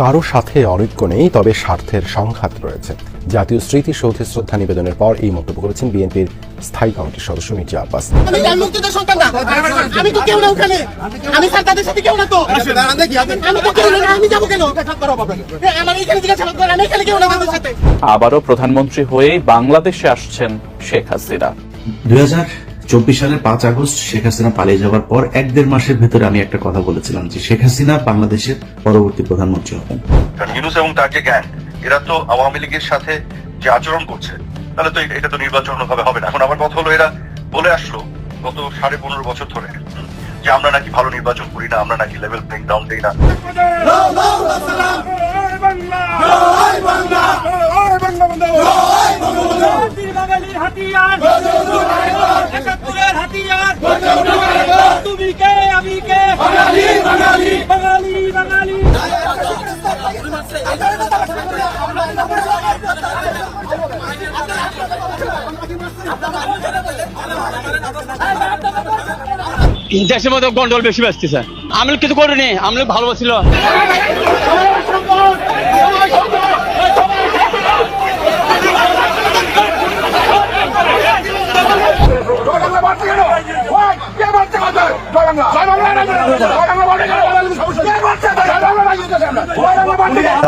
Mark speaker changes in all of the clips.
Speaker 1: কারও সাথে অনৈক্য নেই তবে স্বার্থের সংঘাত রয়েছে। জাতীয় স্মৃতিসৌধে শ্রদ্ধা নিবেদনের পর এই মন্তব্য করেছেন বিএনপির স্থায়ী কমিটির সদস্য মির্জা আব্বাস।
Speaker 2: আবারও প্রধানমন্ত্রী হয়ে বাংলাদেশে আসছেন শেখ হাসিনা।
Speaker 3: দুই হাজার চব্বিশ সালের পাঁচ আগস্ট শেখ হাসিনা পালিয়ে যাওয়ার পর এক দেড় মাসের ভেতরে আমি একটা কথা বলেছিলাম যে শেখ হাসিনা বাংলাদেশের পরবর্তী প্রধানমন্ত্রী হবেন।
Speaker 4: কারণ ইউনুস এবং তার যে গ্যাং এরা তো আওয়ামী লীগের সাথে যে আচরণ করছে তাহলে তো এটা তো নির্বাচন ভাবে হবে না। এখন আমার কথা হলো এরা বলে আসলো গত সাড়ে পনেরো বছর ধরে যে আমরা নাকি ভালো নির্বাচন করি না আমরা নাকি লেভেল ব্রেক ডাউন দিই না।
Speaker 5: বাঙালির হাতিয়ার। একাত্তরের হাতিয়ার। তুমি কে আমি কে? বাঙালি বাঙালি। বাঙালি বাঙালি।
Speaker 6: দেশের মধ্যে গন্ডল বেশি বাঁচতেছে আমি কিছু করিনি আমি ভালোবাসিল।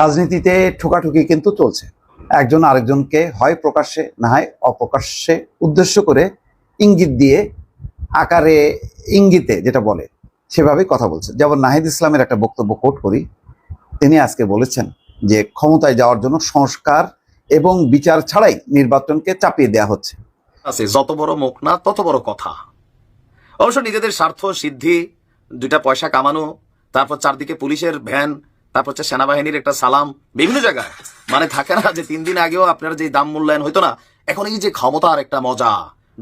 Speaker 7: রাজনীতিতে ঠোকাঠুকি কিন্তু চলছে। একজন আরেকজনকে হয় প্রকাশ্যে, না হয় অপ্রকাশ্যে উদ্দেশ্য করে ইঙ্গিত দিয়ে আকারে ইঙ্গিতে যেটা বলে সেভাবে কথা বলছে। যেমন নাহিদ ইসলামের একটা বক্তব্য কোট করি, তিনি আজকে বলেছেন যে ক্ষমতায় যাওয়ার জন্য সংস্কার এবং বিচার ছাড়াই নির্বাচনকে চাপিয়ে দেওয়া হচ্ছে।
Speaker 8: যত বড় মুখ না, তত বড় কথা। অবশ্য নিজেদের স্বার্থ, সিদ্ধি, দুইটা পয়সা কামানো, তারপর চারদিকে পুলিশের ভ্যান তারপর হচ্ছে সেনাবাহিনীর একটা সালাম বিভিন্ন জায়গায়। মানে থাকে না যে তিন দিন আগেও আপনার যে দাম মূল্যায়ন হইতো না, এখন এই যে ক্ষমতার একটা মজা,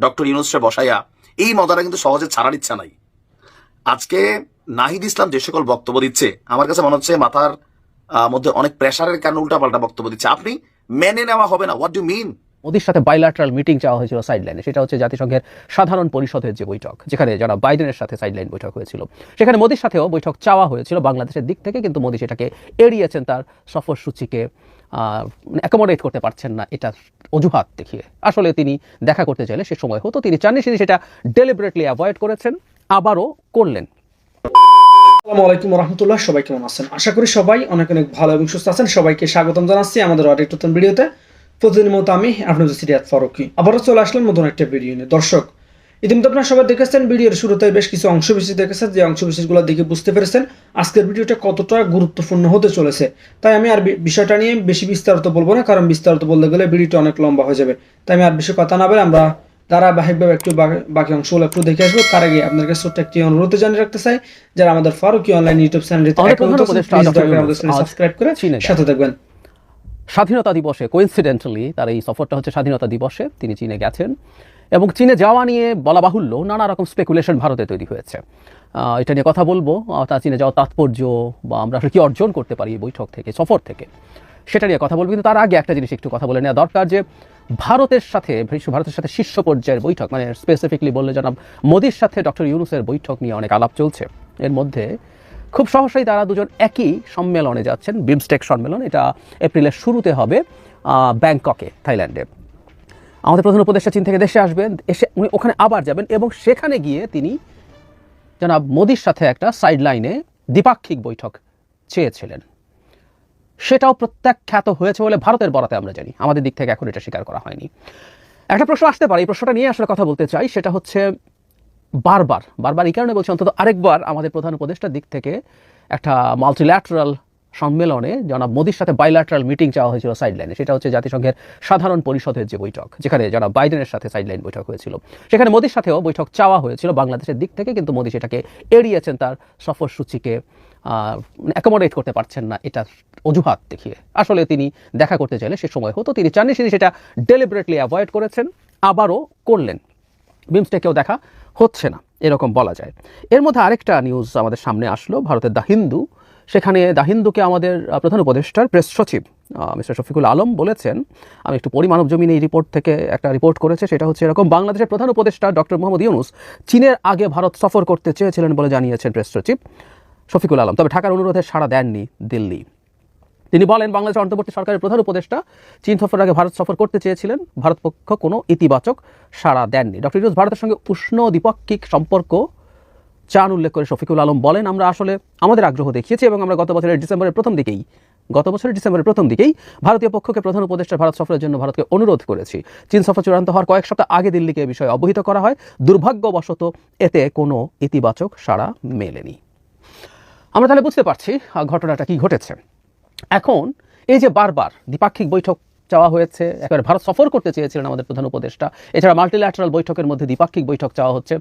Speaker 8: ডক্টর ইউনুসে বসাইয়া, এই মজাটা কিন্তু সহজে ছাড়ার ইচ্ছা নাই। আজকে নাহিদ ইসলাম যে সকল বক্তব্য দিচ্ছে, আমার কাছে মনে হচ্ছে মাথার মধ্যে অনেক প্রেশারের কারণে উল্টাপাল্টা বক্তব্য দিচ্ছে। আপনি মেনে নেওয়া হবে না। হোয়াট ডু মিন
Speaker 9: মোদির সাথে বাইলাটারাল মিটিং চাওয়া হয়েছিল সাইডলাইনে সেটা হচ্ছে জাতিসংঘের সাধারণ পরিষদের যে বৈঠক, যেখানে যারা বাইডেনের সাথে সাইডলাইন বৈঠক হয়েছিল। সেখানে মোদির সাথেও বৈঠক চাওয়া হয়েছিল বাংলাদেশের দিক থেকে, কিন্তু মোদি সেটাকে এড়িয়েছেন তার সফরসূচিকে অ্যাকোমোডেট করতে পারছেন না, এটা অজুহাত দেখিয়ে। আসলে তিনি দেখা করতে চাইলে সে সময় হতো, তিনি চাননি, তিনি সেটা ডেলিবারেটলি অ্যাভয়েড করেছেন, আবারও করলেন।
Speaker 10: আসসালামু আলাইকুম রহমতুল্লাহ সবাই কেমন আছেন? আশা করি সবাই অনেক অনেক ভালো এবং সুস্থ আছেন। সবাইকে স্বাগতম জানাচ্ছি আমাদের আরেক নতুন ভিডিওতে। প্রতিদিন মতো আমি আপনাদের সিরিয়াত ফারুকি আবারও চলে আসলাম নতুন একটা ভিডিও নিয়ে। দর্শক ইতিমধ্যে আপনারা সবাই দেখেছেন ভিডিওর শুরুতে বেশ কিছু অংশ বিশেষ দেখেছেন। যে অংশ বিশেষগুলো দেখে বুঝতে পেরেছেন আজকের ভিডিওটা কতটা গুরুত্বপূর্ণ হতে চলেছে। তাই আমি আর বিষয়টা নিয়ে বেশি বিস্তারিত বলব না কারণ বিস্তারিত বলতে গেলে ভিডিওটা অনেক লম্বা হয়ে যাবে। তাই আমি আর বেশি কথা না বলে আমরা ধারাবাহিকভাবে একটু বাকি অংশগুলো একটু দেখে আসব। তার আগে আপনার কাছে ছোট্ট একটি অনুরোধ জানিয়ে রাখতে চাই যারা আমাদের ফারুকি অনলাইন ইউটিউব চ্যানেলটিতে
Speaker 9: আমাদের
Speaker 10: এখনও
Speaker 9: প্রধান
Speaker 10: নতুন,
Speaker 9: উপদেষ্টা
Speaker 10: please
Speaker 9: ডক্টর
Speaker 10: দয়া করে আমাদের
Speaker 9: ইউনূস
Speaker 10: চ্যানেল সাবস্ক্রাইব করে সাথে থাকবেন।
Speaker 9: স্বাধীনতা দিবসে কোইন্সিডেন্টালি তার এই সফরটা হচ্ছে স্বাধীনতা দিবসে, তিনি চীনে গেছেন এবং চীনে যাওয়া নিয়ে বলা বাহুল্য নানা রকম স্পেকুলেশন ভারতে তৈরি হয়েছে। এটা নিয়ে কথা বলব। তা চীনে যাওয়ার তাৎপর্য বা আমরা আসলে কী অর্জন করতে পারি এই বৈঠক থেকে, সফর থেকে, সেটা নিয়ে কথা বলব। কিন্তু তার আগে একটা জিনিস একটু কথা বলে নেওয়া দরকার যে ভারতের সাথে ভারতের সাথে শীর্ষ পর্যায়ের বৈঠক মানে স্পেসিফিকলি বললে জনাব মোদির সাথে ডক্টর ইউনুসের বৈঠক নিয়ে অনেক আলাপ চলছে। এর মধ্যে খুব সহসাই তারা দুজন একই সম্মেলনে যাচ্ছেন, বিমস্টেক সম্মেলন, এটা এপ্রিলের শুরুতে হবে ব্যাংককে, থাইল্যান্ডে। আমাদের প্রধান উপদেষ্টা চীন থেকে দেশে আসবেন, এসে উনি ওখানে আবার যাবেন এবং সেখানে গিয়ে তিনি জনাব মোদির সাথে একটা সাইড লাইনে দ্বিপাক্ষিক বৈঠক চেয়েছিলেন। সেটাও প্রত্যাখ্যাত হয়েছে বলে ভারতের বরাতে আমরা জানি। আমাদের দিক থেকে এখন এটা স্বীকার করা হয়নি। একটা প্রশ্ন আসতে পারে, এই প্রশ্নটা নিয়ে আসলে কথা বলতে চাই, সেটা হচ্ছে বারবার বারবার এই কারণে বলছি, অন্তত আরেকবার আমাদের প্রধান উপদেষ্টার দিক থেকে একটা মাল্টিল্যাটারাল সম্মেলনে জনাব মোদির সাথে বাইল্যাটারাল মিটিং চাওয়া হয়েছিল সাইডলাইনে সেটা হচ্ছে জাতিসংঘের সাধারণ পরিষদের যে বৈঠক, যেখানে জনাব বাইডেনের সাথে সাইডলাইন বৈঠক হয়েছিল। সেখানে মোদির সাথেও বৈঠক চাওয়া হয়েছিল বাংলাদেশের দিক থেকে, কিন্তু মোদি সেটাকে এড়িয়েছেন তার সফরসূচিকে অ্যাকোমোডেট করতে পারছেন না, এটা অজুহাত দেখিয়ে। আসলে তিনি দেখা করতে চাইলে সে সময় হতো, তিনি চাননি, তিনি সেটা ডেলিবারেটলি অ্যাভয়েড করেছেন, আবারও করলেন। বিমস্টেকেও দেখা হচ্ছে না, এরকম বলা যায়। এর মধ্যে আরেকটা নিউজ আমাদের সামনে আসলো, ভারতের দা হিন্দু। সেখানে দা হিন্দুকে আমাদের প্রধান উপদেষ্টার প্রেস সচিব মিস্টার শফিকুল আলম বলেছেন, আমি একটু পরিমানব জমিন এই রিপোর্ট থেকে একটা রিপোর্ট করেছে, সেটা হচ্ছে এরকম বাংলাদেশের প্রধান উপদেষ্টা ডক্টর মোহাম্মদ ইউনুস চীনের আগে ভারত সফর করতে চেয়েছিলেন বলে জানিয়েছেন প্রেস সচিব শফিকুল আলম। তবে ঢাকার অনুরোধে সাড়া দেননি দিল্লি। তিনি বলেন বাংলাদেশের অন্তর্বর্তী সরকারের প্রধান উপদেষ্টা চীন সফর আগে ভারত সফর করতে চেয়েছিলেন। ভারত পক্ষ কোনো ইতিবাচক সাড়া দেননি। ডক্টর ইউনুস, ভারতের সঙ্গে উষ্ণ দ্বিপাক্ষিক সম্পর্ক চান উল্লেখ করে শফিকুল আলম বলেন, আমরা আসলে আমাদের আগ্রহ দেখিয়েছি এবং আমরা গত বছরের ডিসেম্বরের প্রথম দিকেই, গত বছরের ডিসেম্বরের প্রথম দিকেই ভারতীয় পক্ষকে প্রধান উপদেষ্টা ভারত সফরের জন্য ভারতকে অনুরোধ করেছি। চীন সফর চূড়ান্ত হওয়ার কয়েক সপ্তাহ আগে দিল্লিকে এ বিষয়ে অবহিত করা হয়। দুর্ভাগ্যবশত এতে কোনো ইতিবাচক সাড়া মেলেনি। আমরা তাহলে বুঝতে পারছি ঘটনাটা কি ঘটেছে। এখন এই যে বারবার দ্বিপাক্ষিক বৈঠক চাওয়া হয়েছে, একেবারে ভারত সফর করতে চেয়েছিলেন আমাদের প্রধান উপদেষ্টা, এছাড়া মাল্টিল্যাটারাল বৈঠকের মধ্যে দ্বিপাক্ষিক বৈঠক চাওয়া হচ্ছে।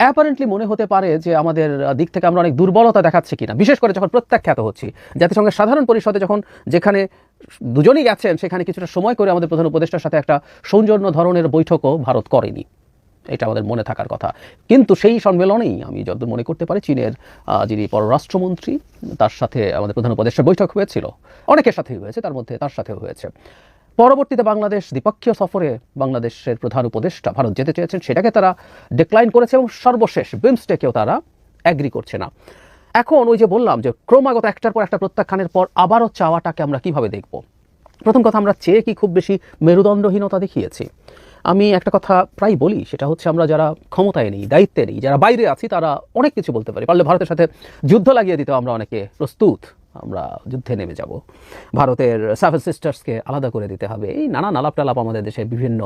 Speaker 9: অ্যাপারেন্টলি মনে হতে পারে যে আমাদের দিক থেকে আমরা অনেক দুর্বলতা দেখাচ্ছি কিনা, বিশেষ করে যখন প্রত্যাখ্যাত হচ্ছি। জাতিসংঘের সাধারণ পরিষদে যখন যেখানে দুজনই গেছেন সেখানে কিছুটা সময় করে আমাদের প্রধান উপদেষ্টার সাথে একটা সৌজন্য ধরনের বৈঠকও ভারত করেনি। এটা আমাদের মনে থাকার কথা। কিন্তু সেই সম্মেলনেই আমি যতদূর মনে করতে পারি চীনের যিনি পররাষ্ট্রমন্ত্রী, তার সাথে আমাদের প্রধান উপদেষ্টার বৈঠক হয়েছিল। অনেকের সাথেই হয়েছে, তার মধ্যে তার সাথেও হয়েছে। পরবর্তীতে বাংলাদেশ দ্বিপক্ষীয় সফরে বাংলাদেশের প্রধান উপদেষ্টা ভারত যেতে চেয়েছেন, সেটাকে তারা ডিক্লাইন করেছে এবং সর্বশেষ বিমস্টেকেও তারা অ্যাগ্রি করছে না। এখন ওই যে বললাম যে ক্রমাগত একটার পর একটা প্রত্যাখ্যানের পর আবারও চাওয়াটাকে আমরা কীভাবে দেখব? প্রথম কথা আমরা চেয়ে কি খুব বেশি মেরুদণ্ডহীনতা দেখিয়েছি। আমি একটা কথা প্রায় বলি, সেটা হচ্ছে আমরা যারা ক্ষমতায় নেই, দায়িত্বে নেই, যারা বাইরে আছি, তারা অনেক কিছু বলতে পারি। পারলে ভারতের সাথে যুদ্ধ লাগিয়ে দিতে আমরা অনেকে প্রস্তুত। আমরা যুদ্ধে নেমে যাব। ভারতের সেভেন সিস্টার্সকে আলাদা করে দিতে হবে। এই নানান আলাপ টালাপ আমাদের দেশে বিভিন্ন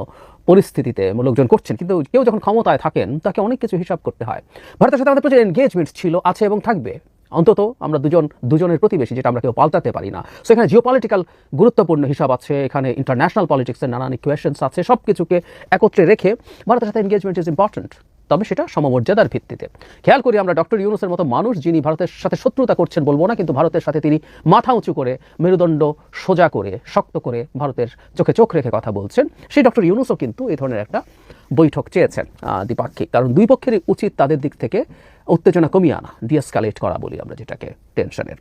Speaker 9: পরিস্থিতিতে লোকজন করছেন। কিন্তু কেউ যখন ক্ষমতায় থাকেন, তাকে অনেক কিছু হিসাব করতে হয়। ভারতের সাথে আমাদের প্রচুর এনগেজমেন্ট ছিল, আছে এবং থাকবে। অন্তত আমরা দুজন, দুজনের প্রতিবেশী, যেটা আমরা কেউ পাল্টাতে পারি না। সো এখানে জিওপলিটিক্যাল গুরুত্বপূর্ণ হিসাব আছে, এখানে ইন্টারন্যাশনাল পলিটিক্সের নানান ইকুয়েশনস আছে সব কিছুকে একত্রে রেখে ভারতের সাথে এনগেজমেন্ট ইজ ইম্পর্ট্যান্ট তবে সেটা সমমর্যাদার ভিত্তিতে। খেয়াল করি আমরা ডক্টর ইউনুসের মতো মানুষ যিনি ভারতের সাথে শত্রুতা করছেন বলব না, কিন্তু ভারতের সাথে তিনি মাথা উঁচু করে, মেরুদণ্ড সোজা করে, শক্ত করে ভারতের চোখে চোখ রেখে কথা বলছেন। সেই ডক্টর ইউনুসও কিন্তু এই ধরনের একটা বৈঠক চেয়েছেন দ্বিপাক্ষিক। কারণ দুই পক্ষেরই উচিত তাদের দিক থেকে উত্তেজনা কমিয়ে আনা, ডিএসকালেট করা বলি আমরা যেটাকে, টেনশনের।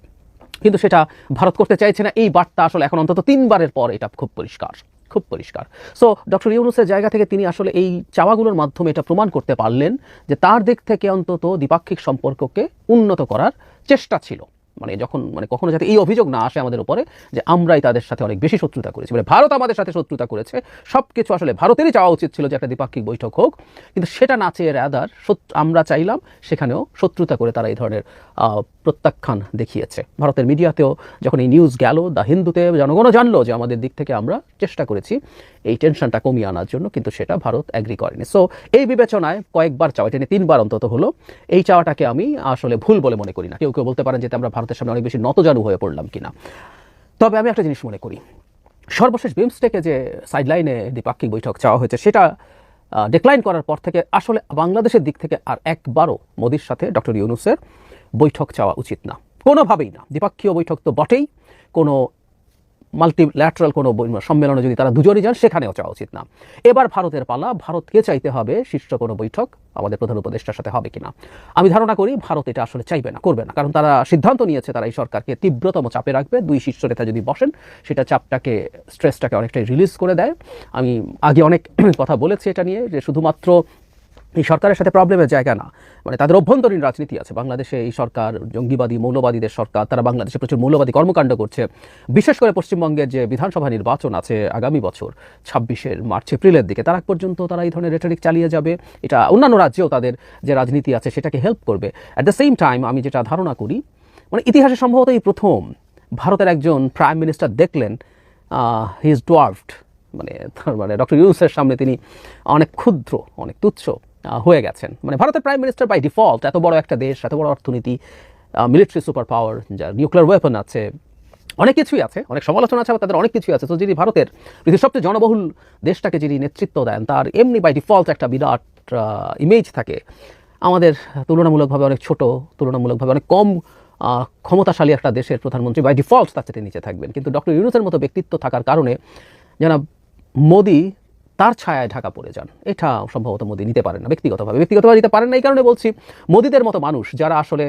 Speaker 9: কিন্তু সেটা ভারত করতে চাইছে না, এই বার্তা আসলে এখন অন্তত তিনবারের পর এটা খুব পরিষ্কার খুব পরিষ্কার। সো ডক্টর ইউনুসের জায়গা থেকে তিনি আসলে এই চাওয়াগুলোর মাধ্যমে এটা প্রমাণ করতে পারলেন যে তার দিক থেকে অন্তত দ্বিপাক্ষিক সম্পর্ককে উন্নত করার চেষ্টা ছিল। মানে যখন মানে কখনো যাতে এই অভিযোগ না আসে আমাদের উপরে যে আমরাই তাদের সাথে অনেক বেশি শত্রুতা করেছি। মানে ভারত আমাদের সাথে শত্রুতা করেছে। সব কিছু আসলে ভারতেরই চাওয়া উচিত ছিল যে একটা দ্বিপাক্ষিক বৈঠক হোক। কিন্তু সেটা না চেয়ে রাদার আমরা চাইলাম সেখানেও শত্রুতা করে তারা এই ধরনের প্রত্যাখ্যান দেখিয়েছে। ভারতের মিডিয়াতেও যখন এই নিউজ গেল দ্য হিন্দুতে জনগণও জানলো যে আমাদের দিক থেকে আমরা চেষ্টা করেছি এই টেনশনটা কমিয়ে আনার জন্য, কিন্তু সেটা ভারত অ্যাগ্রি করেনি। সো এই বিবেচনায় কয়েকবার চাওয়া, এটা তিনবার অন্তত হলো। এই চাওয়াটাকে আমি আসলে ভুল বলে মনে করি না। কেউ কেউ বলতে পারেন যে আমরা ভারতের সামনে অনেক বেশি নতজানু হয়ে পড়লাম কিনা। তবে আমি একটা জিনিস মনে করি। সর্বশেষ বিমস্টেকে যে সাইডলাইনে দ্বিপাক্ষিক বৈঠক চাওয়া হয়েছে, সেটা ডিক্লাইন করার পর থেকে আসলে বাংলাদেশের দিক থেকে আর একবারও মোদির সাথে ডক্টর ইউনুসের বৈঠক চাওয়া উচিত না। কোনোভাবেই না। দ্বিপাক্ষীয় বৈঠক তো বটেই। কোনো মাল্টিল্যাটারাল কোনো সম্মেলনে যদি তারা দুজনই যান, সেখানেও চাওয়া উচিত না। এবার ভারতের পালা, ভারতকে চাইতে হবে শীর্ষ কোনো বৈঠক, আমাদের প্রধান উপদেষ্টার সাথে হবে কিনা। আমি ধারণা করি ভারত এটা আসলে চাইবে না, করবে না, কারণ তারা সিদ্ধান্ত নিয়েছে তারা এই সরকারকে তীব্রতম চাপে রাখবে। দুই শীর্ষ নেতা যদি বসেন, সেটা চাপটাকে স্ট্রেসটাকে অনেকটাই রিলিজ করে দেয়। আমি আগে অনেক কথা বলেছি এটা নিয়ে যে শুধুমাত্র এই সরকারের সাথে প্রবলেমের জায়গা না। মানে তাদের অভ্যন্তরীণ রাজনীতি আছে। বাংলাদেশে এই সরকার, জঙ্গিবাদী, মৌলবাদীদের সরকার, তারা বাংলাদেশে প্রচুর মৌলবাদী কর্মকাণ্ড করছে। বিশেষ করে পশ্চিমবঙ্গের যে বিধানসভা নির্বাচন আছে আগামী বছর, ছাব্বিশের মার্চ, এপ্রিলের দিকে, তার আগ পর্যন্ত তারা এই ধরনের রেটারিক চালিয়ে যাবে। এটা অন্যান্য রাজ্যেও তাদের যে রাজনীতি আছে, সেটাকে হেল্প করবে। অ্যাট দ্য সেম টাইম আমি যেটা ধারণা করি মানে ইতিহাসে সম্ভবত এই প্রথম ভারতের একজন প্রাইম মিনিস্টার দেখলেন হি ইজ ডোয়ার্ভড মানে মানে ডক্টর ইউনুসের সামনে তিনি অনেক ক্ষুদ্র, অনেক তুচ্ছ হয়ে গেছেন। মানে ভারতের প্রাইম মিনিস্টার বাই ডিফল্ট এত বড় একটা দেশ, এত বড় অর্থনীতি মিলিটারি সুপার পাওয়ার যার নিউক্লিয়ার ওয়েপন আছে, অনেক কিছুই আছে, অনেক সমালোচনা আছে তাদের অনেক কিছুই আছে। তো যিনি ভারতের পৃথিবীর সবচেয়ে জনবহুল দেশটাকে যিনি নেতৃত্ব দেন, তার এমনি বাই ডিফল্ট একটা বিরাট ইমেজ থাকে। আমাদের তুলনামূলকভাবে অনেক ছোট, তুলনামূলকভাবে অনেক কম ক্ষমতাশালী একটা দেশের প্রধানমন্ত্রী বাই ডিফল্ট তার চেয়ে নিচে থাকবেন। কিন্তু ডক্টর ইউনুসের মতো ব্যক্তিত্ব থাকার কারণে জানা মোদি তার ছায়ায় ঢাকা পড়ে যান। এটা সম্ভবত মোদী নিতে পারেন না, ব্যক্তিগতভাবে। ব্যক্তিগতভাবে নিতে পারেন না এই কারণে বলছি, মোদীদের মতো মানুষ যারা আসলে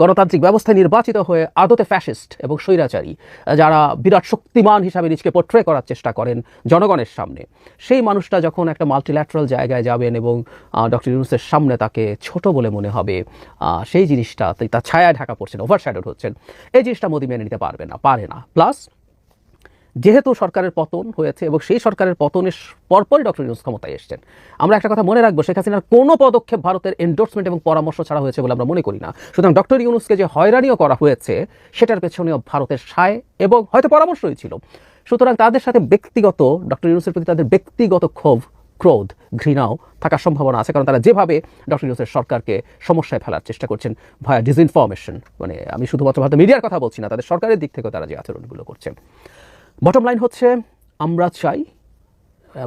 Speaker 9: গণতান্ত্রিক ব্যবস্থায় নির্বাচিত হয়ে আদতে ফ্যাসিস্ট এবং স্বৈরাচারী, যারা বিরাট শক্তিমান হিসাবে নিজকে পোট্রে করার চেষ্টা করেন জনগণের সামনে, সেই মানুষটা যখন একটা মাল্টিল্যাটারাল জায়গায় যাবেন এবং ডক্টর ইউনুসের সামনে তাকে ছোট বলে মনে হবে সেই জিনিসটা তার ছায়ায় ঢাকা পড়ছেন ওভারশ্যাডোড হচ্ছেন, এই জিনিসটা মোদী মেনে নিতে পারবে না, পারে না। প্লাস যেহেতু সরকারের পতন হয়েছে এবং সেই সরকারের পতনের পরপরই ডক্টর ইউনুস ক্ষমতায় এসেছেন, আমরা একটা কথা মনে রাখব, শেখ হাসিনার কোনো পদক্ষেপ ভারতের এন্ডোর্সমেন্ট এবং পরামর্শ ছাড়া হয়েছে বলে আমরা মনে করি না। সুতরাং ডক্টর ইউনুসকে যে হয়রানিও করা হয়েছে, সেটার পেছনেও ভারতের সায় এবং হয়তো পরামর্শই ছিল। সুতরাং তাদের সাথে ব্যক্তিগত, ডক্টর ইউনুসের প্রতি তাদের ব্যক্তিগত ক্ষোভ, ক্রোধ, ঘৃণাও থাকার সম্ভাবনা আছে, কারণ তারা যেভাবে ডক্টর ইউনুসের সরকারকে সমস্যায় ফেলার চেষ্টা করছেন ভায়া ডিসইনফরমেশন মানে আমি শুধুমাত্র ভারতের মিডিয়ার কথা বলছি না, তাদের সরকারের দিক থেকেও তারা যে আচরণগুলো করছে। বটম লাইন হচ্ছে, আমরা চাই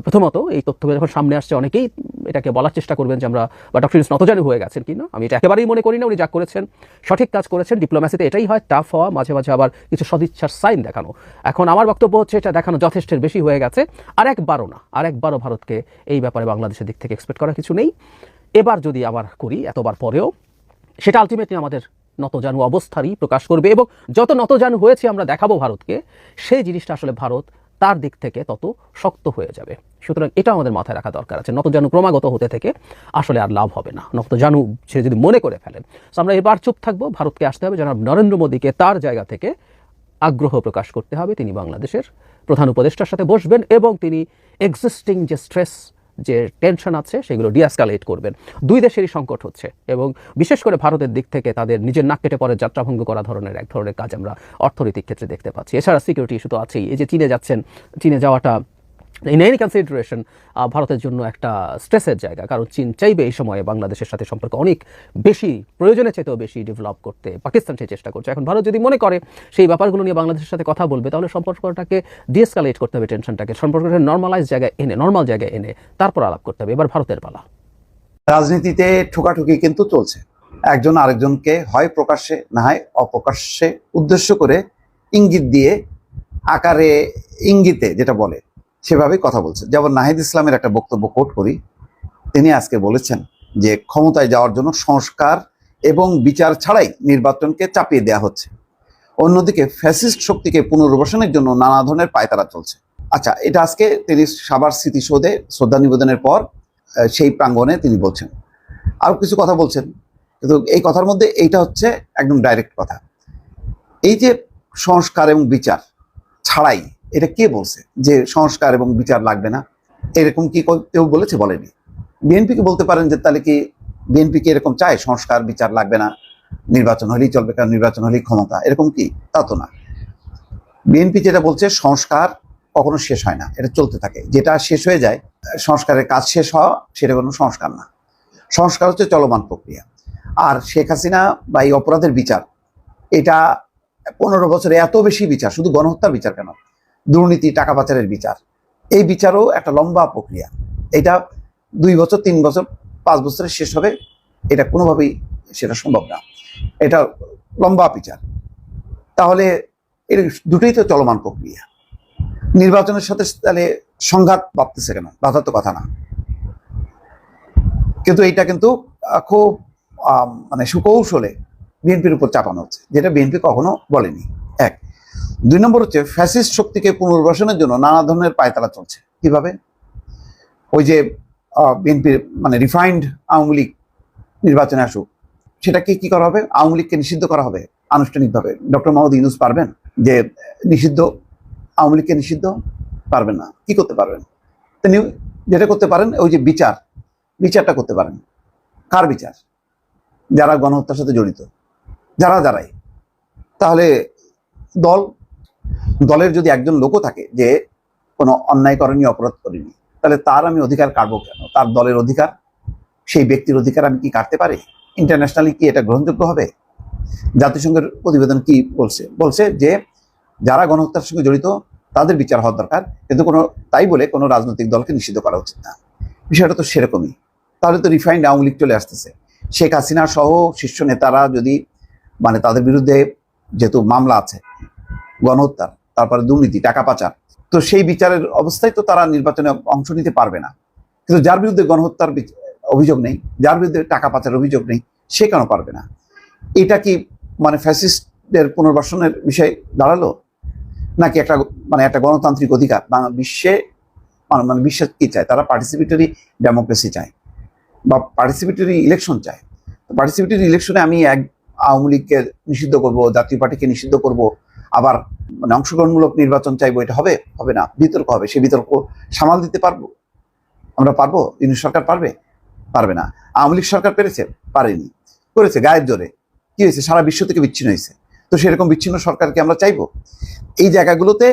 Speaker 9: প্রথমত এই তথ্যগুলো যখন সামনে আসছে, অনেকেই এটাকে বলার চেষ্টা করবেন যে আমরা বা ডক্টর ইউনুস নতজানু হয়ে গেছেন কিনা। আমি এটা একেবারেই মনে করি না, উনি যা করেছেন, সঠিক কাজ করেছেন ডিপ্লোম্যাসিতে এটাই হয় টাফ হওয়া, মাঝে মাঝে আবার কিছু সদিচ্ছার সাইন দেখানো। এখন আমার বক্তব্য হচ্ছে, এটা দেখানো যথেষ্টের বেশি হয়ে গেছে। আর একবারও না আর একবারও ভারতকে এই ব্যাপারে বাংলাদেশের দিক থেকে এক্সপেক্ট করার কিছু নেই। এবার যদি আবার করি, এতবার পরেও, সেটা আলটিমেটলি আমাদের নতজানু অবস্থারই প্রকাশ করবে এবং যত নতজানু হয়েছে আমরা দেখাবো ভারতকে, সেই জিনিসটা আসলে ভারত তার দিক থেকে তত শক্ত হয়ে যাবে। সুতরাং এটা আমাদের মাথায় রাখা দরকার আছে। নতজানু ক্রমাগত হতে থেকে আসলে আর লাভ হবে না। নতজানু সে যদি মনে করে ফেলেন। তো আমরা এবার চুপ থাকব। ভারতকে আসতে হবে। জনাব নরেন্দ্র মোদীকে তার জায়গা থেকে আগ্রহ প্রকাশ করতে হবে। তিনি বাংলাদেশের প্রধান উপদেষ্টার সাথে বসবেন এবং তিনি এক্সিস্টিং যে স্ট্রেস যে টেনশন আছে সেগুলো ডিএসকালেট করবেন। দুই দেশেরই সংকট হচ্ছে এবং বিশেষ করে ভারতের দিক থেকে তাদের নিজের নাক কেটে পরে যাত্রাভঙ্গ করা ধরনের এক ধরনের কাজ আমরা অর্থনৈতিক ক্ষেত্রে দেখতে পাচ্ছি। এছাড়া সিকিউরিটি ইস্যু তো আছেই। এই যে চীনে যাচ্ছেন, চীনে যাওয়াটা ইন এনি কনসিডারেশন ভারতের জন্য একটা স্ট্রেসের জায়গা, কারণ চীন চাইবে এই সময়ে বাংলাদেশের সাথে সম্পর্ক অনেক বেশি, প্রয়োজনের চাইতেও বেশি ডেভেলপ করতে, পাকিস্তান সেই চেষ্টা করছে। এখন ভারত যদি মনে করে সেই ব্যাপারগুলো নিয়ে বাংলাদেশের সাথে কথা বলবে, তাহলে সম্পর্কটাকে ডিএসকালেট করতে হবে টেনশনটাকে সম্পর্কটাকে নর্মালাইজ জায়গায় এনে নর্মাল জায়গায় এনে, তারপর আলাপ করতে হবে। এবার ভারতের পালা।
Speaker 7: রাজনীতিতে ঠোকাঠুকি কিন্তু চলছে। একজন আরেকজনকে হয় প্রকাশ্যে, না হয় অপ্রকাশ্যে উদ্দেশ্য করে ইঙ্গিত দিয়ে আকারে ইঙ্গিতে যেটা বলে। সেভাবে কথা বলছে। যেমন নাহিদ ইসলামের একটা বক্তব্য কোট করি। তিনি আজকে বলেছেন যে ক্ষমতায় যাওয়ার জন্য সংস্কার এবং বিচার ছাড়াই নির্বাচনকে চাপিয়ে দেওয়া হচ্ছে। অন্যদিকে ফ্যাসিস্ট শক্তিকে পুনর্বাসনের জন্য নানা ধরনের পায়তারা চলছে। আচ্ছা এটা আজকে তিনি সাবার স্মৃতিসৌধে শ্রদ্ধা নিবেদনের পর সেই প্রাঙ্গণে তিনি বলছেন। আরও কিছু কথা বলছেন, কিন্তু এই কথার মধ্যে এইটা হচ্ছে একদম ডাইরেক্ট কথা। এই যে সংস্কার এবং বিচার ছাড়াই এটা কে বলছে? যে সংস্কার এবং বিচার লাগবে না? এরকম কি কেউ- বলেছে? বলেনি। বিএনপিকে বলতে পারেন যে তাহলে কি বিএনপি কি এরকম চায় সংস্কার, বিচার লাগবে না? নির্বাচন হলেই চলবে কারণ নির্বাচন হলেই ক্ষমতা। এরকম কি? তা তো না। বিএনপি যেটা বলছে, সংস্কার কখনো শেষ হয় না। এটা চলতে থাকে। যেটা শেষ হয়ে যায়, সংস্কারের কাজ শেষ হওয়া, সেটা কোনো সংস্কার না। সংস্কার হচ্ছে চলমান প্রক্রিয়া। আর শেখ হাসিনা বা এই অপরাধের বিচার, এটা পনেরো বছরে এত বেশি বিচার, শুধু গণহত্যার বিচার কেন? দুর্নীতি, টাকা পাচারের বিচার। এই বিচারও একটা লম্বা প্রক্রিয়া। এটা দুই বছর, তিন বছর, পাঁচ বছরে শেষ হবে, এটা কোনোভাবেই সেটা সম্ভব না। এটা লম্বা বিচার। তাহলে এর দুটোই তো চলমান প্রক্রিয়া। নির্বাচনের সাথে তাহলে সংঘাত বাড়তেছে কেন? বাধার তো কথা না। কিন্তু এইটা কিন্তু খুব মানে সুকৌশলে বিএনপির উপর চাপানো হচ্ছে, যেটা বিএনপি কখনো বলেনি। এক দুই নম্বর হচ্ছে ফ্যাসিস্ট শক্তিকে পুনর্বাসনের জন্য নানা ধরনের পায়তারা চলছে। কীভাবে? ওই যে বিএনপির মানে রিফাইন্ড আওয়ামী লীগ নির্বাচনে আসুক, সেটাকে কি করা হবে? আওয়ামী লীগকে নিষিদ্ধ করা হবে আনুষ্ঠানিকভাবে। ডক্টর মোহাম্মদ ইউনুস পারবেন যে নিষিদ্ধ, আওয়ামী লীগকে নিষিদ্ধ? পারবেন না। কি করতে পারবেন? তিনি যেটা করতে পারেন, ওই যে বিচার। বিচারটা করতে পারেন। কার বিচার? যারা গণহত্যার সাথে জড়িত। যারা, যারাই। তাহলে দল দলের যদি একজন লোকও থাকে যে কোনো অন্যায় করেনি, অপরাধ করেনি, তাহলে তার আমি অধিকার কাটবো কেন? তার দলের অধিকার, সেই ব্যক্তির অধিকার আমি কি কাটতে পারি? ইন্টারন্যাশনালি কি এটা গ্রহণযোগ্য হবে? জাতিসংঘের প্রতিবেদন কি বলছে? বলছে যে যারা গণহত্যার সঙ্গে জড়িত, তাদের বিচার হওয়ার দরকার, কিন্তু কোনো, তাই বলে কোনো রাজনৈতিক দলকে নিষিদ্ধ করা উচিত না। বিষয়টা তো সেরকমই। তাহলে তো রিফাইন্ড আওয়ামী লীগ চলে আসতেছে। শেখ হাসিনা সহ শীর্ষ নেতারা যদি মানে তাদের বিরুদ্ধে যেহেতু মামলা আছে গণহত্যার, তারপরে দুর্নীতি, টাকা পাচার। তো সেই বিচারের অবস্থায় তো তারা নির্বাচনে অংশ নিতে পারবে না। কিন্তু যার বিরুদ্ধে গণহত্যার অভিযোগ নেই, যার বিরুদ্ধে টাকা পাচার অভিযোগ নেই, সে কেন পারবে না? এটা কি মানে ফ্যাসিস্টদের পুনর্বাসনের বিষয়ে দাঁড়াল? নাকি একটা মানে একটা গণতান্ত্রিক অধিকার? বাংলা বিশ্বে মানে মানে বিশ্ব কি চায়? তারা পার্টিসিপেটরি ডেমোক্রেসি চায় বা পার্টিসিপেটরি ইলেকশন চায়। পার্টিসিপেটরি ইলেকশনে আমি এক আওয়ামী লীগকে নিষিদ্ধ করব, জাতীয় পার্টিকে নিষিদ্ধ করব আবার মানে অংশগ্রহণমূলক নির্বাচন চাইব, এটা হবে? হবে না। বিতর্ক হবে। সে বিতর্ক সামাল দিতে পারব? আমরা পারব? ইউনিট সরকার পারবে? পারবে না। আওয়ামী লীগ সরকার পেরেছে? পারেনি। করেছে গায়ের জোরে। কি হয়েছে? সারা বিশ্ব থেকে বিচ্ছিন্ন হয়েছে। তো সেরকম বিচ্ছিন্ন সরকারকে আমরা চাইব? এই জায়গাগুলোতে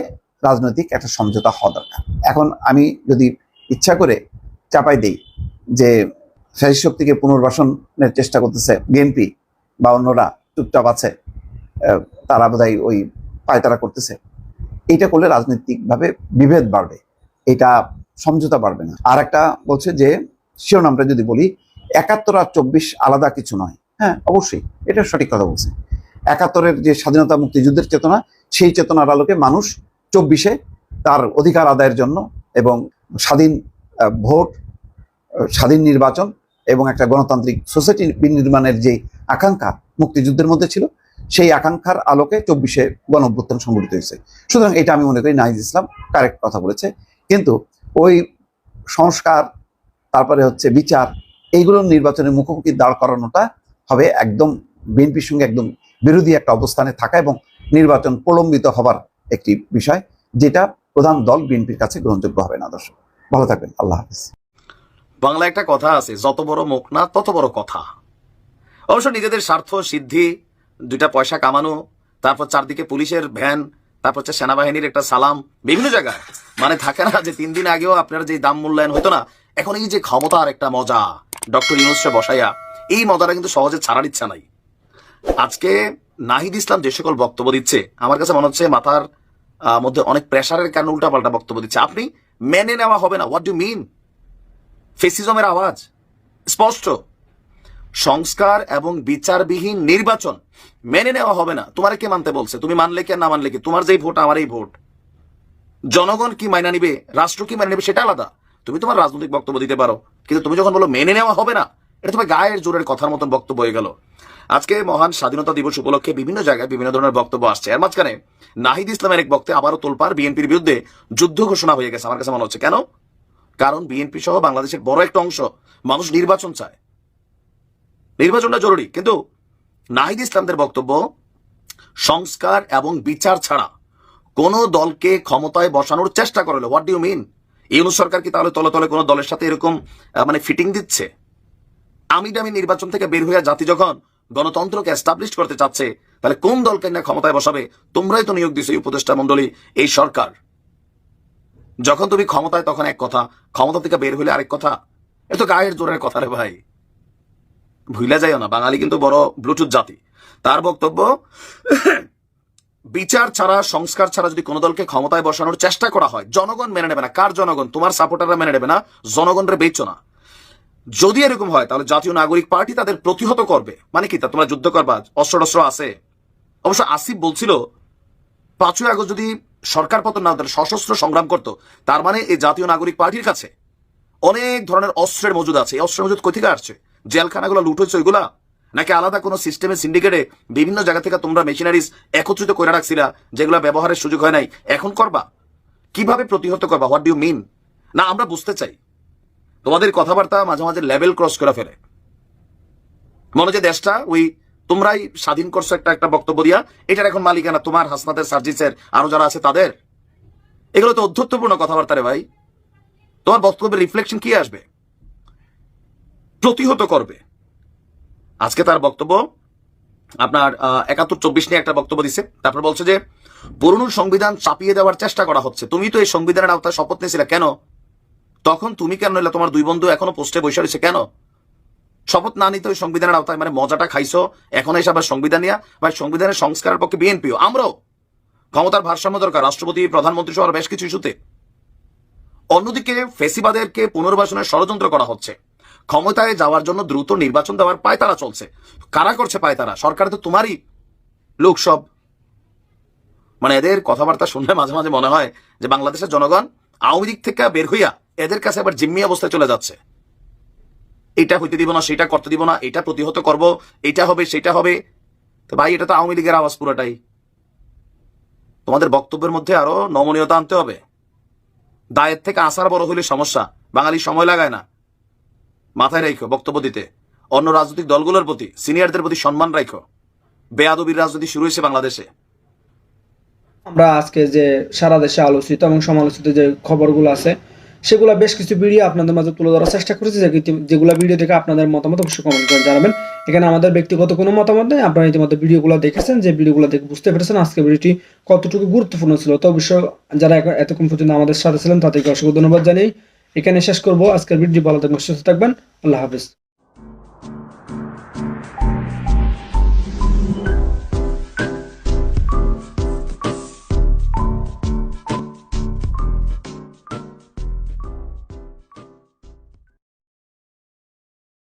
Speaker 7: রাজনৈতিক একটা সমঝোতা হওয়া দরকার। এখন আমি যদি ইচ্ছা করে চাপাই দেই যে ফ্যাসিস্ট শক্তিকে পুনর্বাসনের চেষ্টা করতেছে বিএনপি বা অন্যরা, চুপচাপ আছে তারা বোধহয় ওই পায়তারা করতেছে। এইটা করলে রাজনৈতিকভাবে বিভেদ বাড়বে। এটা সমঝোতা বাড়বে না। আর একটা বলছে যে, শিরোনামটা যদি বলি, একাত্তর আর চব্বিশ আলাদা কিছু নয়। হ্যাঁ অবশ্যই, এটা সঠিক কথা বলছে। একাত্তরের যে স্বাধীনতা মুক্তিযুদ্ধের চেতনা, সেই চেতনার আলোকে মানুষ চব্বিশে তার অধিকার আদায়ের জন্য এবং স্বাধীন ভোট, স্বাধীন নির্বাচন এবং একটা গণতান্ত্রিক সোসাইটি নির্মাণের যে আকাঙ্ক্ষা মুক্তিযুদ্ধের মধ্যে ছিল সেই আকাঙ্ক্ষার আলোকে চব্বিশে গণ অভ্যুত্থান সংঘটিত হয়েছে। সুতরাং এটা আমি মনে করি নাহিদ ইসলাম কারেক্ট কথা বলেছে। কিন্তু ওই সংস্কার, তারপরে হচ্ছে বিচার এইগুলোর নির্বাচনের মুখোমুখি দাঁড় করানোটা হবে একদম বিএনপির সঙ্গে একদম বিরোধী একটা অবস্থানে থাকা এবং নির্বাচন প্রলম্বিত হবার একটি বিষয় যেটা প্রধান দল বিএনপির কাছে গ্রহণযোগ্য হবে না, দর্শক। ভালো থাকবেন, আল্লাহ হাফিজ।
Speaker 8: বাংলা একটা কথা আছে, যত বড় মুখ না তত বড় কথা। অবশ্য নিজেদের স্বার্থ, সিদ্ধি দুইটা পয়সা কামানো, তারপর চারদিকে পুলিশের ভ্যান, তারপর হচ্ছে সেনাবাহিনীর একটা সালাম, বিভিন্ন জায়গায়। মানে থাকে না যে তিন দিন আগেও আপনার যে দাম মূল্যায়ন হতো না, এখন এই যে ক্ষমতার একটা মজা, ডক্টর ইউনুসে বসাইয়া, এই মজাটা কিন্তু সহজে ছাড়ার ইচ্ছা নাই। আজকে নাহিদ ইসলাম যে সকল বক্তব্য দিচ্ছে, আমার কাছে মনে হচ্ছে মাথার মধ্যে অনেক প্রেশারের কারণে উল্টাপাল্টা বক্তব্য দিচ্ছে। আপনি মেনে নেওয়া হবে না হোয়াট ডু মিন ফেসিজমের আওয়াজ, স্পষ্ট। সংস্কার এবং বিচারবিহীন নির্বাচন মেনে নেওয়া হবে না। তোমার কে মানতে বলছে? তুমি মানলে কে না মানলে কি? তোমার যেই ভোট, আমার এই ভোট। জনগণ কি মাইনা নিবে? রাষ্ট্র কি মাইনা নিবে সেটা আলাদা। তুমি তোমার রাজনৈতিক বক্তব্য দিতে পারো। কিন্তু তুমি যখন বলো মেনে নেওয়া হবে না, এটা তোমার গায়ের জোরের কথার মতন বক্তব্য হয়ে গেল। আজকে মহান স্বাধীনতা দিবস উপলক্ষে বিভিন্ন জায়গায় বিভিন্ন ধরনের বক্তব্য আসছে। এর মাঝখানে নাহিদ ইসলামের এক বক্তে আবারও তোলপার বিএনপির বিরুদ্ধে যুদ্ধ ঘোষণা হয়ে গেছে। আমার কাছে মনে হচ্ছে। কেন? কারণ বিএনপি সহ বাংলাদেশের বড় একটা অংশ মানুষ নির্বাচন চায়। নির্বাচনটা জরুরি, কিন্তু নাহিদ ইসলামদের বক্তব্য, সংস্কার এবং বিচার ছাড়া কোন দলকে ক্ষমতায় বসানোর চেষ্টা করল। What do you mean Yunus সরকার কি তাহলে তলে তলে কোনো দলের সাথে এরকম মানে ফিটিং দিচ্ছে? আমি দামি নির্বাচন থেকে বের হইয়া জাতি যখন গণতন্ত্রকে এস্টাবলিশ করতে চাচ্ছে, তাহলে কোন দলকে না ক্ষমতায় বসাবে? তোমরাই তো নিয়োগ দিছো, এই উপদেষ্টা মন্ডলী এই সরকার। যখন তুমি ক্ষমতায়, তখন এক কথা, ক্ষমতা থেকে বের হইলে আরেক কথা। এ তো গায়ের জোরের কথা রে ভাই। ভুলে যাইও না, বাঙালি কিন্তু বড় ব্লুটুথ জাতি। তার বক্তব্য, বিচার ছাড়া, সংস্কার ছাড়া যদি কোনো দলকে ক্ষমতায় বসানোর চেষ্টা করা হয়, জনগণ মেনে নেবে না। কার জনগণ? তোমার সাপোর্টাররা মেনে নেবে না, জনগণরে বেচো না। যদি এরকম হয়, তাহলে জাতীয় নাগরিক পার্টি তাদের প্রতিহত করবে। মানে কি? তা তোমরা যুদ্ধ করবা অস্ত্র টস্ত্র আছে? অবশ্য আসিফ বলছিল, পাঁচই আগস্ট যদি সরকার পতন না তাহলে সশস্ত্র সংগ্রাম করতো, তার মানে এই জাতীয় নাগরিক পার্টির কাছে অনেক ধরনের অস্ত্রের মজুদ আছে। এই অস্ত্রের মজুদ কোথেকে আসছে? জেলখানাগুলো লুট হয়েছে ওইগুলা? নাকি আলাদা কোনো সিস্টেমে সিন্ডিকেটে বিভিন্ন জায়গা থেকে তোমরা মেশিনারিজ একত্রিত করে রাখছিলা, যেগুলো ব্যবহারের সুযোগ হয় নাই? এখন করবা? কীভাবে প্রতিহত করবা? হোয়াট ডিউ মিন না, আমরা বুঝতে চাই। তোমাদের কথাবার্তা মাঝে মাঝে লেভেল ক্রস করে ফেলে। মনে যে দেশটা, ওই তোমরাই স্বাধীন করছ একটা একটা বক্তব্য দিয়া। এটার এখন মালিকানা তোমার হাসনাদের সার্জিসের, আরও যারা আছে তাদের। এগুলো তো অধ্যত্বপূর্ণ কথাবার্তা রে ভাই। তোমার বক্তব্যের রিফ্লেকশন কি আসবে? প্রতিহত করবে। আজকে তার বক্তব্য, আপনার একাত্তর চব্বিশ নিয়ে একটা বক্তব্য দিছে। তারপর বলছে যে, পুরনো সংবিধান চাপিয়ে দেওয়ার চেষ্টা করা হচ্ছে। তুমি তো এই সংবিধানের আওতায় শপথ নিয়েছিলে কেন? তখন তুমি কেন নইলে তোমার দুই বন্ধু এখনও পোস্টে বসে রয়েছে কেন? শপথ না নিতে ওই সংবিধানের আওতায় মানে মজাটা খাইছো? এখন এসে আবার সংবিধান নিয়ে বা সংবিধানের সংস্কারের পক্ষে বিএনপিও। আমরাও। ক্ষমতার ভারসাম্য দরকার, রাষ্ট্রপতি, প্রধানমন্ত্রী সহ বেশ কিছু ইস্যুতে। অন্যদিকে ফেসিবাদেরকে পুনর্বাসনের ষড়যন্ত্র করা হচ্ছে। ক্ষমতায় যাওয়ার জন্য দ্রুত নির্বাচন দেওয়ার পায়তারা চলছে। কারা করছে পায়তারা? সরকার তো তোমারই লোক সব। মানে এদের কথাবার্তা শুনলে মাঝে মাঝে মনে হয় যে বাংলাদেশের জনগণ আওয়ামী লীগ থেকে বের হইয়া এদের কাছে আবার জিম্মি অবস্থায় চলে যাচ্ছে। এটা হইতে দিব না, সেটা করতে দিব না, এটা প্রতিহত করব, এটা হবে, সেটা হবে। তো ভাই, এটা তো আওয়ামী লীগের আওয়াজ পুরোটাই। তোমাদের বক্তব্যের মধ্যে আরও নমনীয়তা আনতে হবে। দায়ের থেকে আসার বড় হলে সমস্যা। বাঙালি সময় লাগায় না। মাথায় রাখো বক্তব্য দিতে। অন্য রাজনৈতিক দলগুলোর প্রতি, সিনিয়রদের প্রতি সম্মান রাখো বেয়াদবির রাজনীতি শুরু হয়েছে বাংলাদেশে।
Speaker 10: আমরা আজকে যে সারা দেশে আলোচিত এবং সমালোচিত যে খবরগুলো আছে, সেগুলো বেশ কিছু ভিডিও আপনাদের মাঝে তুলে ধরার চেষ্টা করেছি যেগুলো ভিডিও থেকে আপনাদের মতামত অবশ্যই কমেন্ট করে জানাবেন। এখানে আমাদের ব্যক্তিগত কোনো মতামত নেই, আপনারা ইতিমধ্যে ভিডিওগুলো দেখেছেন, যে ভিডিওগুলো দেখে বুঝতে পেরেছেন আজকে ভিডিওটি কতটুকু গুরুত্বপূর্ণ ছিল। তো অবশ্যই যারা এতক্ষণ পর্যন্ত আমাদের সাথে ছিলেন, তাদেরকে অসংখ্য ধন্যবাদ জানিয়ে এখানে শেষ করব। আজকের ভিডিও ভালো থাকবেন সুস্থ থাকবেন। আল্লাহ হাফিজ।